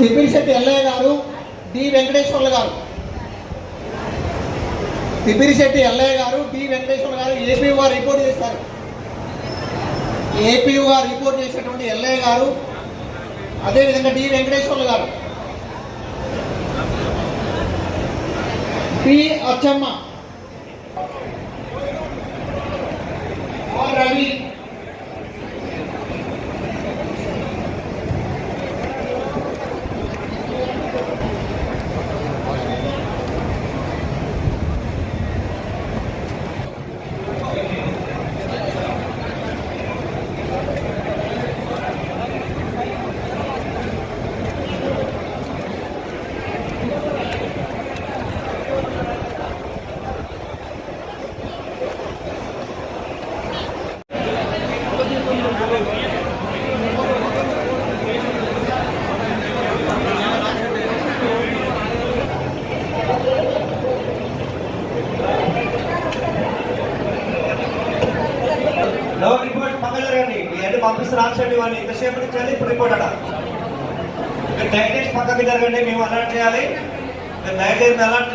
తిప్పిరిశెట్టి ఎల్లయ్య గారు డి వెంకటేశ్వర్లు గారు. తిప్పిరిశెట్టి ఎల్లయ్య గారు డి వెంకటేశ్వర్లు గారు ఏపీ వారు రిపోర్ట్ చేస్తారు. ఏపీ వారు రిపోర్ట్ చేసినటువంటి ఎల్లయ్య గారు అదేవిధంగా D Venkateswarlu garu. P Achamma. R Ravi no report పక్కన జరగండి ఇవన్నీ పంపిస్తే రాక్షండి వాళ్ళు ఇంతసేపు ఇచ్చాలి ఇప్పుడు దయచేసి పక్కకి జరగండి మేము అలర్ట్ చేయాలి. మీరు దయచేసి అలర్ట్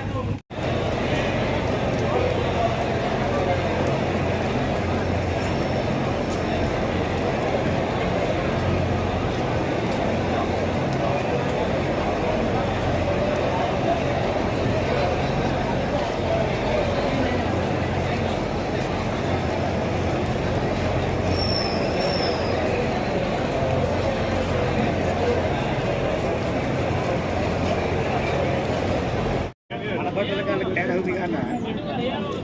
మన బట్టల కాళ్ళకి తేడా ఉంది కానీ అది టైటిల్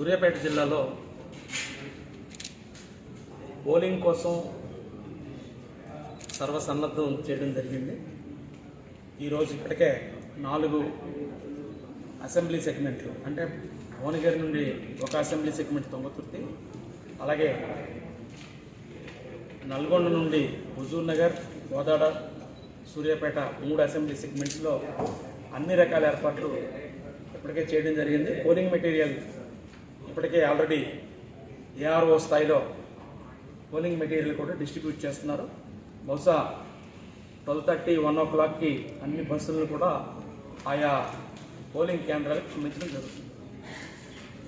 సూర్యాపేట జిల్లాలో పోలింగ్ కోసం సర్వసన్నద్ధం చేయడం జరిగింది. ఈరోజు ఇప్పటికే నాలుగు అసెంబ్లీ సెగ్మెంట్లు అంటే భువనగిరి నుండి ఒక అసెంబ్లీ సెగ్మెంట్ తొంగతుర్తి అలాగే నల్గొండ నుండి హుజూర్ నగర్ గోదాడ సూర్యాపేట మూడు అసెంబ్లీ సెగ్మెంట్స్లో అన్ని రకాల ఏర్పాట్లు ఇప్పటికే చేయడం జరిగింది. పోలింగ్ మెటీరియల్ ఇప్పటికే ఆల్రెడీ ఏఆర్ఓ స్థాయిలో పోలింగ్ మెటీరియల్ కూడా డిస్ట్రిబ్యూట్ చేస్తున్నారు. బహుశా ట్వెల్వ్ థర్టీ వన్ ఓ క్లాక్కి అన్ని బస్సులను కూడా ఆయా పోలింగ్ కేంద్రాలకు పంపించడం జరుగుతుంది.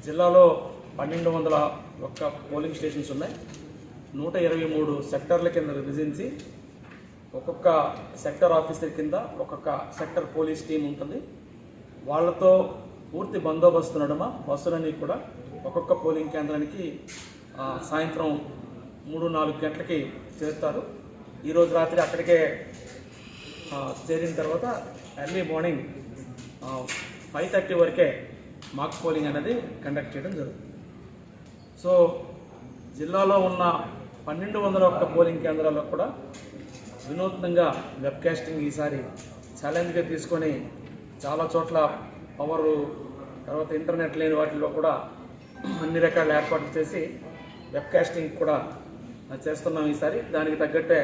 జిల్లాలో పన్నెండు వందల ఒక్క పోలింగ్ స్టేషన్స్ ఉన్నాయి. నూట ఇరవై మూడు సెక్టర్ల కింద విభజించి ఒక్కొక్క సెక్టర్ ఆఫీసర్ కింద ఒక్కొక్క సెక్టర్ పోలీస్ టీం ఉంటుంది. వాళ్ళతో పూర్తి బందోబస్తు నడుమ బస్సులన్నీ కూడా ఒక్కొక్క పోలింగ్ కేంద్రానికి సాయంత్రం మూడు నాలుగు గంటలకి చేరుతారు. ఈరోజు రాత్రి అక్కడికే చేరిన తర్వాత ఎర్లీ మార్నింగ్ ఫైవ్ థర్టీ వరకే మాక్ పోలింగ్ అనేది కండక్ట్ చేయడం జరుగుతుంది. సో జిల్లాలో ఉన్న పన్నెండు వందల ఒక్క పోలింగ్ కేంద్రాల్లో కూడా వినూత్నంగా వెబ్కాస్టింగ్ ఈసారి ఛాలెంజ్గా తీసుకొని చాలా చోట్ల పవరు తర్వాత ఇంటర్నెట్ లేని వాటిలో కూడా అన్ని రకాల ఏర్పాట్లు చేసి వెబ్కాస్టింగ్ కూడా చేస్తున్నాం ఈసారి. దానికి తగ్గట్టే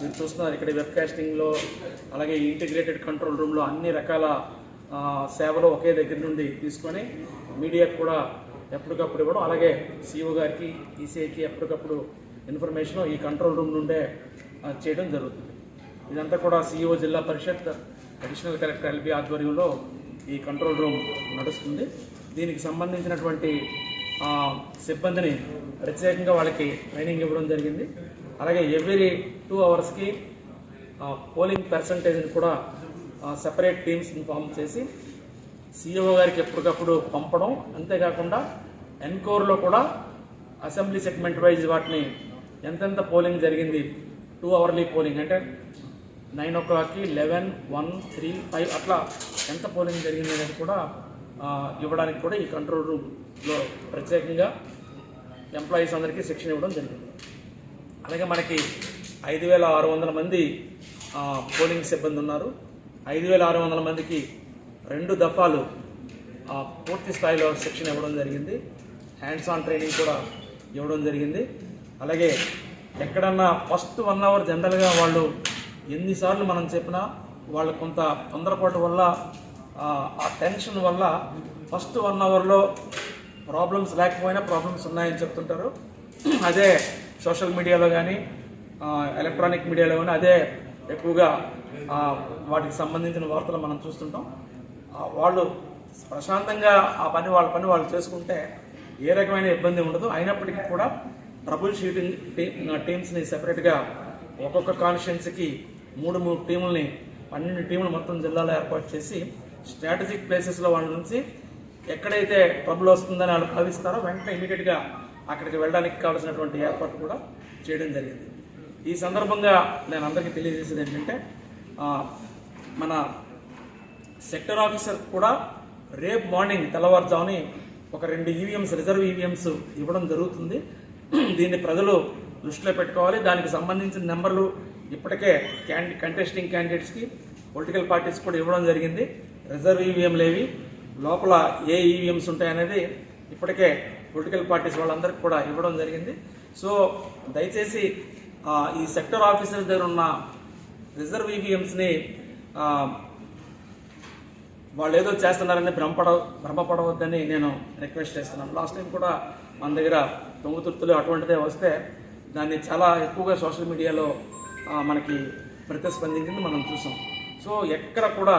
మీరు చూస్తున్నారు ఇక్కడ వెబ్కాస్టింగ్లో అలాగే ఇంటిగ్రేటెడ్ కంట్రోల్ రూమ్లో అన్ని రకాల సేవలు ఒకే దగ్గర నుండి తీసుకొని మీడియాకు కూడా ఎప్పటికప్పుడు ఇవ్వడం అలాగే సిఓ గారికి ఈసీఐకి ఎప్పటికప్పుడు ఇన్ఫర్మేషన్ ఈ కంట్రోల్ రూమ్ నుండే చేయడం జరుగుతుంది. ఇదంతా కూడా సిఇఓ జిల్లా పరిషత్ అడిషనల్ కలెక్టర్ ఎల్బి ఆధ్వర్యంలో ఈ కంట్రోల్ రూమ్ నడుస్తుంది. దీనికి సంబంధించినటువంటి సిబ్బందిని ప్రత్యేకంగా వాళ్ళకి ట్రైనింగ్ ఇవ్వడం జరిగింది. అలాగే ఎవ్రీ టూ అవర్స్కి పోలింగ్ పర్సంటేజ్ని కూడా సెపరేట్ టీమ్స్ని ఫామ్ చేసి సిఇఓ గారికి ఎప్పటికప్పుడు పంపడం. అంతేకాకుండా ఎన్కోర్లో కూడా అసెంబ్లీ సెగ్మెంట్ వైజ్ వాటిని ఎంతెంత పోలింగ్ జరిగింది? టూ అవర్లీ పోలింగ్ అంటే నైన్ ఓ క్లాక్కి లెవెన్ వన్ త్రీ ఫైవ్ అట్లా ఎంత పోలింగ్ జరిగింది అనేది కూడా ఇవ్వడానికి కూడా ఈ కంట్రోల్ రూమ్లో ప్రత్యేకంగా ఎంప్లాయీస్ అందరికీ శిక్షణ ఇవ్వడం జరిగింది. అలాగే మనకి ఐదు వేల ఆరు వందల మంది పోలింగ్ సిబ్బంది ఉన్నారు. ఐదు వేల ఆరు వందల మందికి రెండు దఫాలు ఆ, పూర్తి స్థాయిలో శిక్షణ ఇవ్వడం జరిగింది. హ్యాండ్స్ ఆన్ ట్రైనింగ్ కూడా ఇవ్వడం జరిగింది. అలాగే ఎక్కడన్నా ఫస్ట్ వన్ అవర్ జనరల్గా వాళ్ళు ఎన్నిసార్లు మనం చెప్పినా వాళ్ళు కొంత తొందరపాటు వల్ల ఆ, టెన్షన్ వల్ల ఫస్ట్ వన్ అవర్లో ప్రాబ్లమ్స్ లేకపోయినా ప్రాబ్లమ్స్ ఉన్నాయని చెప్తుంటారు. అదే సోషల్ మీడియాలో కానీ ఎలక్ట్రానిక్ మీడియాలో కానీ అదే ఎక్కువగా వాటికి సంబంధించిన వార్తలు మనం చూస్తుంటాం. వాళ్ళు ప్రశాంతంగా ఆ పని వాళ్ళ పని వాళ్ళు చేసుకుంటే ఏ రకమైన ఇబ్బంది ఉండదు. అయినప్పటికీ కూడా ట్రబుల్ షీటింగ్ టీమ్స్ని సెపరేట్గా ఒక్కొక్క కాన్స్టిట్యున్సీకి మూడు మూడు టీముల్ని పన్నెండు టీములు మొత్తం జిల్లాలో ఏర్పాటు చేసి స్ట్రాటజిక్ ప్లేసెస్లో వాళ్ళ నుంచి ఎక్కడైతే ట్రబుల్ వస్తుందని వాళ్ళు భావిస్తారో వెంటనే ఇమీడియట్గా అక్కడికి వెళ్ళడానికి కావాల్సినటువంటి ఏర్పాటు కూడా చేయడం జరిగింది. ఈ సందర్భంగా నేను అందరికీ తెలియజేసేది ఏంటంటే మన సెక్టర్ ఆఫీసర్ కూడా రేపు మార్నింగ్ తెల్లవారుజాముని ఒక రెండు ఈవీఎంస్ రిజర్వ్ ఈవీఎంస్ ఇవ్వడం జరుగుతుంది. దీన్ని ప్రజలు దృష్టిలో పెట్టుకోవాలి. దానికి సంబంధించిన నెంబర్లు ఇప్పటికే క్యాండి కంటెస్టింగ్ క్యాండిడేట్స్కి పొలిటికల్ పార్టీస్ కూడా ఇవ్వడం జరిగింది. రిజర్వ్ ఈవీఎంలు ఏవి లోపల ఏ ఈవీఎంస్ ఉంటాయనేది ఇప్పటికే పొలిటికల్ పార్టీస్ వాళ్ళందరికీ కూడా ఇవ్వడం జరిగింది. సో దయచేసి ఈ సెక్టర్ ఆఫీసర్ దగ్గర ఉన్న రిజర్వ్ ఈవీఎంస్ని వాళ్ళు ఏదో చేస్తున్నారని భ్రమపడ భ్రమపడవద్దని నేను రిక్వెస్ట్ చేస్తున్నాను. లాస్ట్ టైం కూడా మన దగ్గర దొంగతుర్తులు అటువంటిదే వస్తే దాన్ని చాలా ఎక్కువగా సోషల్ మీడియాలో మనకి ప్రతిస్పందించింది మనం చూసాం. సో ఎక్కడ కూడా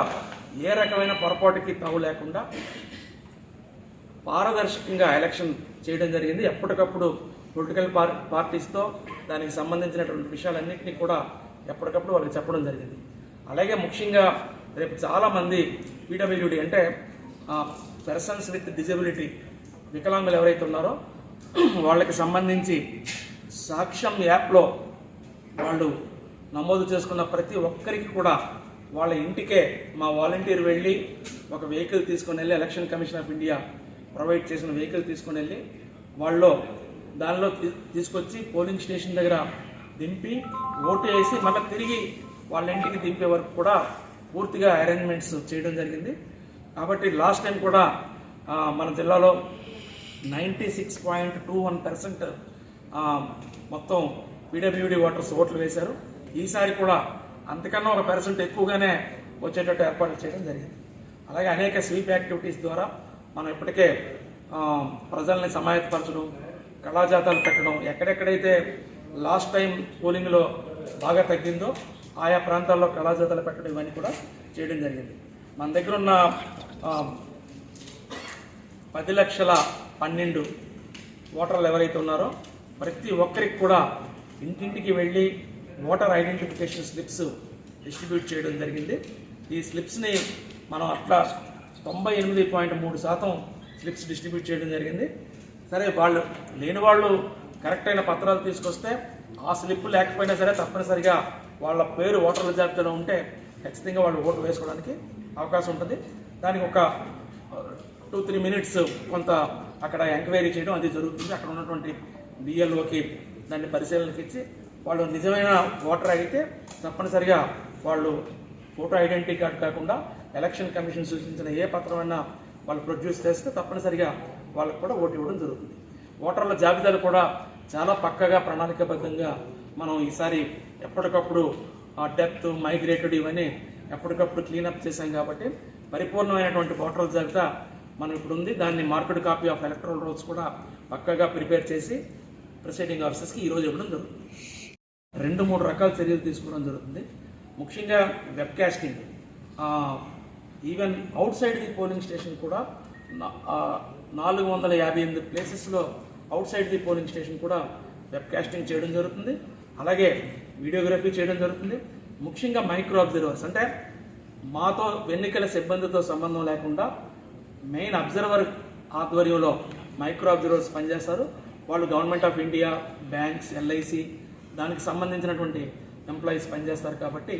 ఏ రకమైన పొరపాటుకి తావు లేకుండా పారదర్శకంగా ఎలక్షన్ చేయడం జరిగింది. ఎప్పటికప్పుడు పొలిటికల్ పార్ పార్టీస్తో దానికి సంబంధించినటువంటి విషయాలన్నింటినీ కూడా ఎప్పటికప్పుడు వాళ్ళకి చెప్పడం జరిగింది. అలాగే ముఖ్యంగా రేపు చాలామంది పీడబ్ల్యూడి అంటే పర్సన్స్ విత్ డిజబిలిటీ వికలాంగులు ఎవరైతే ఉన్నారో వాళ్ళకి సంబంధించి సాక్ష్యం యాప్లో వాళ్ళు నమోదు చేసుకున్న ప్రతి ఒక్కరికి కూడా వాళ్ళ ఇంటికే మా వాలంటీర్ వెళ్ళి ఒక వెహికల్ తీసుకొని వెళ్ళి election commission of India provide చేసిన వెహికల్ తీసుకొని వెళ్ళి వాళ్ళు దానిలో తీసుకొచ్చి పోలింగ్ స్టేషన్ దగ్గర దింపి ఓటు వేసి మళ్ళీ తిరిగి వాళ్ళ ఇంటికి దింపే వరకు కూడా పూర్తిగా అరేంజ్మెంట్స్ చేయడం జరిగింది. కాబట్టి లాస్ట్ టైం కూడా మన జిల్లాలో ninety six point two one percent మొత్తం పీడబ్ల్యూడి ఓటర్స్ ఓట్లు వేశారు. ఈసారి కూడా అంతకన్నా ఒక పర్సెంట్ ఎక్కువగానే వచ్చేటట్టు ఏర్పాట్లు చేయడం జరిగింది. అలాగే అనేక స్వీప్ యాక్టివిటీస్ ద్వారా మనం ఇప్పటికే ప్రజల్ని సమాయత్తపరచడం కళాజాతాలు పెట్టడం ఎక్కడెక్కడైతే లాస్ట్ టైం పోలింగ్లో బాగా తగ్గిందో ఆయా ప్రాంతాల్లో కళాజాతాలు పెట్టడం ఇవన్నీ కూడా చేయడం జరిగింది. మన దగ్గర ఉన్న పది లక్షల పన్నెండు ఓటర్లు ఎవరైతే ఉన్నారో ప్రతి ఒక్కరికి కూడా ఇంటింటికి వెళ్ళి ఓటర్ ఐడెంటిఫికేషన్ స్లిప్స్ డిస్ట్రిబ్యూట్ చేయడం జరిగింది. ఈ స్లిప్స్ని మనం అట్లా తొంభై ఎనిమిది పాయింట్ మూడు శాతం స్లిప్స్ డిస్ట్రిబ్యూట్ చేయడం జరిగింది. సరే వాళ్ళు లేని వాళ్ళు కరెక్ట్ అయిన పత్రాలు తీసుకొస్తే ఆ స్లిప్ లేకపోయినా సరే తప్పనిసరిగా వాళ్ళ పేరు ఓటర్ల జాబితాలో ఉంటే ఖచ్చితంగా వాళ్ళు ఓటు వేసుకోవడానికి అవకాశం ఉంటుంది. దానికి ఒక టూ త్రీ మినిట్స్ కొంత అక్కడ ఎంక్వైరీ చేయడం అది జరుగుతుంది. అక్కడ ఉన్నటువంటి బిఎల్ఓకి దాన్ని పరిశీలనకి ఇచ్చి వాళ్ళు నిజమైన ఓటర్ అయితే తప్పనిసరిగా వాళ్ళు ఫోటో ఐడెంటిటీ కార్డు కాకుండా ఎలక్షన్ కమిషన్ సూచించిన ఏ పత్రమైనా వాళ్ళు ప్రొడ్యూస్ చేస్తే తప్పనిసరిగా వాళ్ళకు కూడా ఓటు ఇవ్వడం జరుగుతుంది. ఓటర్ల జాబితాలు కూడా చాలా పక్కగా ప్రణాళికాబద్ధంగా మనం ఈసారి ఎప్పటికప్పుడు డెప్త్ మైగ్రేటెడ్ ఇవన్నీ ఎప్పటికప్పుడు క్లీనప్ చేశాం కాబట్టి పరిపూర్ణమైనటువంటి ఓటర్ల జాబితా మనం ఇప్పుడు ఉంది. దాన్ని market copy of electoral rolls కూడా పక్కగా ప్రిపేర్ చేసి ప్రిసైడింగ్ ఆఫీసర్స్కి ఈరోజు ఇవ్వడం జరుగుతుంది. రెండు మూడు రకాల చర్యలు తీసుకోవడం జరుగుతుంది. ముఖ్యంగా web casting even outside the polling station కూడా నాలుగు వందల యాభై ఎనిమిది ప్లేసెస్లో outside the polling station కూడా వెబ్ క్యాస్టింగ్ చేయడం జరుగుతుంది. అలాగే వీడియోగ్రఫీ చేయడం జరుగుతుంది. ముఖ్యంగా మైక్రో అబ్జర్వర్స్ అంటే మాతో ఎన్నికల సిబ్బందితో సంబంధం లేకుండా మెయిన్ అబ్జర్వర్ ఆధ్వర్యంలో మైక్రో అబ్జర్వర్స్ పనిచేస్తారు. వాళ్ళు government of India banks LIC దానికి సంబంధించినటువంటి ఎంప్లాయీస్ పనిచేస్తారు కాబట్టి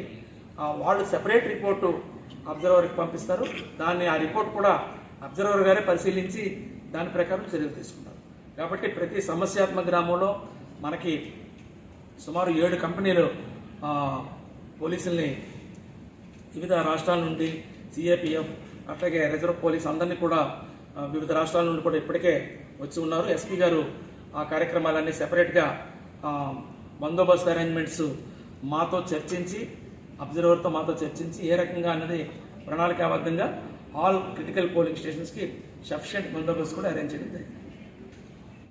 వాళ్ళు సెపరేట్ రిపోర్టు అబ్జర్వర్కి పంపిస్తారు. దాన్ని ఆ రిపోర్ట్ కూడా అబ్జర్వర్ గారే పరిశీలించి దాని ప్రకారం చర్యలు తీసుకుంటారు. కాబట్టి ప్రతి సమస్యాత్మక గ్రామంలో మనకి సుమారు ఏడు కంపెనీలు పోలీసుల్ని వివిధ రాష్ట్రాల నుండి సిఏపిఎఫ్ అట్లాగే రిజర్వ్ పోలీస్ అందరినీ కూడా వివిధ రాష్ట్రాల నుండి కూడా ఇప్పటికే వచ్చి ఉన్నారు. ఎస్పీ గారు ఆ కార్యక్రమాలన్నీ సెపరేట్గా బందోబస్తు అరేంజ్మెంట్స్ మాతో చర్చించి అబ్జర్వర్తో మాతో చర్చించి ఏ రకంగా అన్నది ప్రణాళికాబద్ధంగా ఆల్ క్రిటికల్ పోలింగ్ స్టేషన్స్కి సఫిషియెంట్ బందోబస్తు కూడా అరేంజ్ చేయడం జరిగింది.